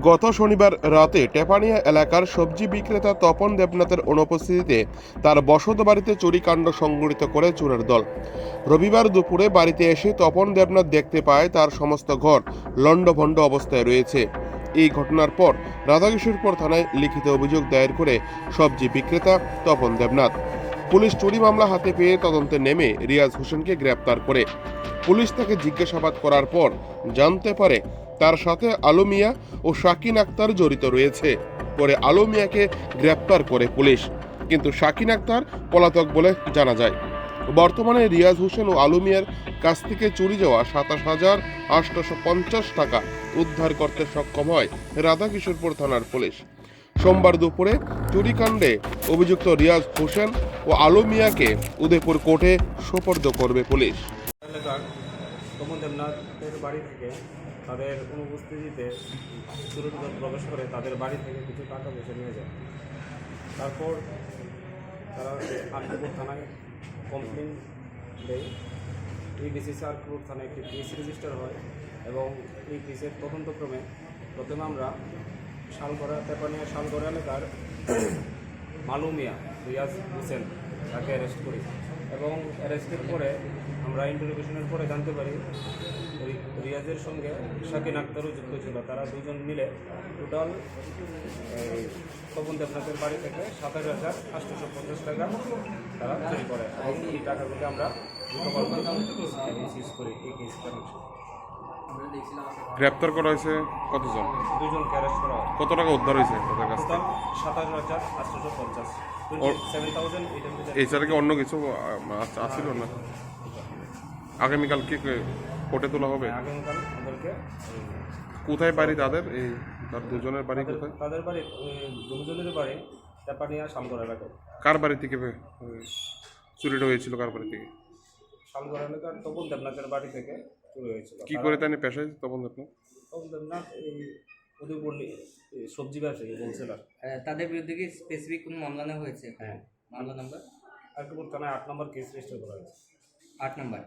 গত শনিবার রাতে টেপানিয়া এলাকার সবজি বিক্রেতা তপন দেবনাথের অনুপস্থিতিতে তার বসত বাড়িতে চুরিকাণ্ড সংঘটিত করে চোরের দল। রবিবার দুপুরে বাড়িতে এসে তপন দেবনাথ দেখতে পায় তার সমস্ত ঘর লণ্ডভণ্ড অবস্থায় রয়েছে। এই ঘটনার পর রাধাকিশোরপুর থানায় লিখিত অভিযোগ দায়ের করে সবজি বিক্রেতা তপন দেবনাথ। পুলিশ চুরি মামলা হাতে পেয়ে তদন্তে নেমে রিয়াজ হোসেনকে গ্রেপ্তার করে। পুলিশ তাকে জিজ্ঞাসাবাদ করার পর জানতে পারে তার সাথে আলু মিয়া ও শাকিন আক্তার জড়িত রয়েছে। পরে আলু মিয়াকে গ্রেপ্তার করে পুলিশ। কিন্তু শাকিন আক্তার পলাতক বলে জানা যায়। বর্তমানে রিয়াজ হোসেন ও আলু মিয়ার কাছ থেকে চুরি যাওয়া সাতাশ হাজার আটশোশো পঞ্চাশ টাকা উদ্ধার করতে সক্ষম হয় রাধাকিশোরপুর থানার পুলিশ। সোমবার দুপুরে চুরিকাণ্ডে অভিযুক্ত রিয়াজ হোসেন ও আলু মিয়াকে উদয়পুর কোর্টে সোপর্দ করবে পুলিশ। বাড়ি থেকে তাদের অনুপস্থিতিতে চুরির প্রবেশ করে তাদের বাড়ি থেকে কিছু টাকা পয়সা নিয়ে যায়। তারপর তারা আনন্দপুর থানায় কমপ্লেন দেয়। এই আরপুর থানায় একটি কেস রেজিস্টার হয় এবং এই কেসের তদন্তক্রমে প্রথমে আমরা শালগড়া, তেপানিয়া শালগড়া এলাকার মালুমিয়া রিয়াজ হোসেন, তাকে অ্যারেস্ট করি। এবং অ্যারেস্টের পরে আমরা ইন্টারোগেশনের পরে জানতে পারি রিয়াজের সঙ্গে শাকিন আক্তারও যুক্ত ছিল। তারা দুজন মিলে টোটাল তপন দেবনাথের বাড়ি থেকে সাতাশ হাজার আটশোশো পঞ্চাশ টাকা তারা চুরি করে। এবং এই টাকাগুলি আমরা করি, এই গ্রেপ্তার করা হয়েছে কতজন? দুজনকে অ্যারেস্ট করা হয়। কত টাকা উদ্ধার হয়েছে তাদের কাছ টোটাল সাতাশ হাজার আটশোশো পঞ্চাশ। এছাড়া কি অন্য কিছু আসছিল না? আগামীকাল কি কোর্টে তোলা হবে? আগামীকাল আমাদেরকে কোথায় বাড়ি তাদের? এই তার দুজনের বাড়ি কোথায়? তাদের বাড়ি দুজনের বাড়ি তেপানিয়া শালগড় এলাকায়। কার বাড়ি থেকে? চুরিটা হয়েছিল কার বাড়ি থেকে? শালগড় এলাকার তপন দেবনাথের বাড়ি থেকে চুরি হয়েছিল। কি করে তাহলে পেশায় তখন আপনি তপন দেবনাথ এই উদয়পুর সবজি ব্যবসায়ী হোলসেলার তাদের বিরুদ্ধে কি স্পেসিফিক কোনো মামলা নেওয়া হয়েছে? হ্যাঁ। মামলা নাম্বার আকিপুর থানায় আট নম্বর কেস রেজিস্টার করা হয়েছে। আট নাম্বার?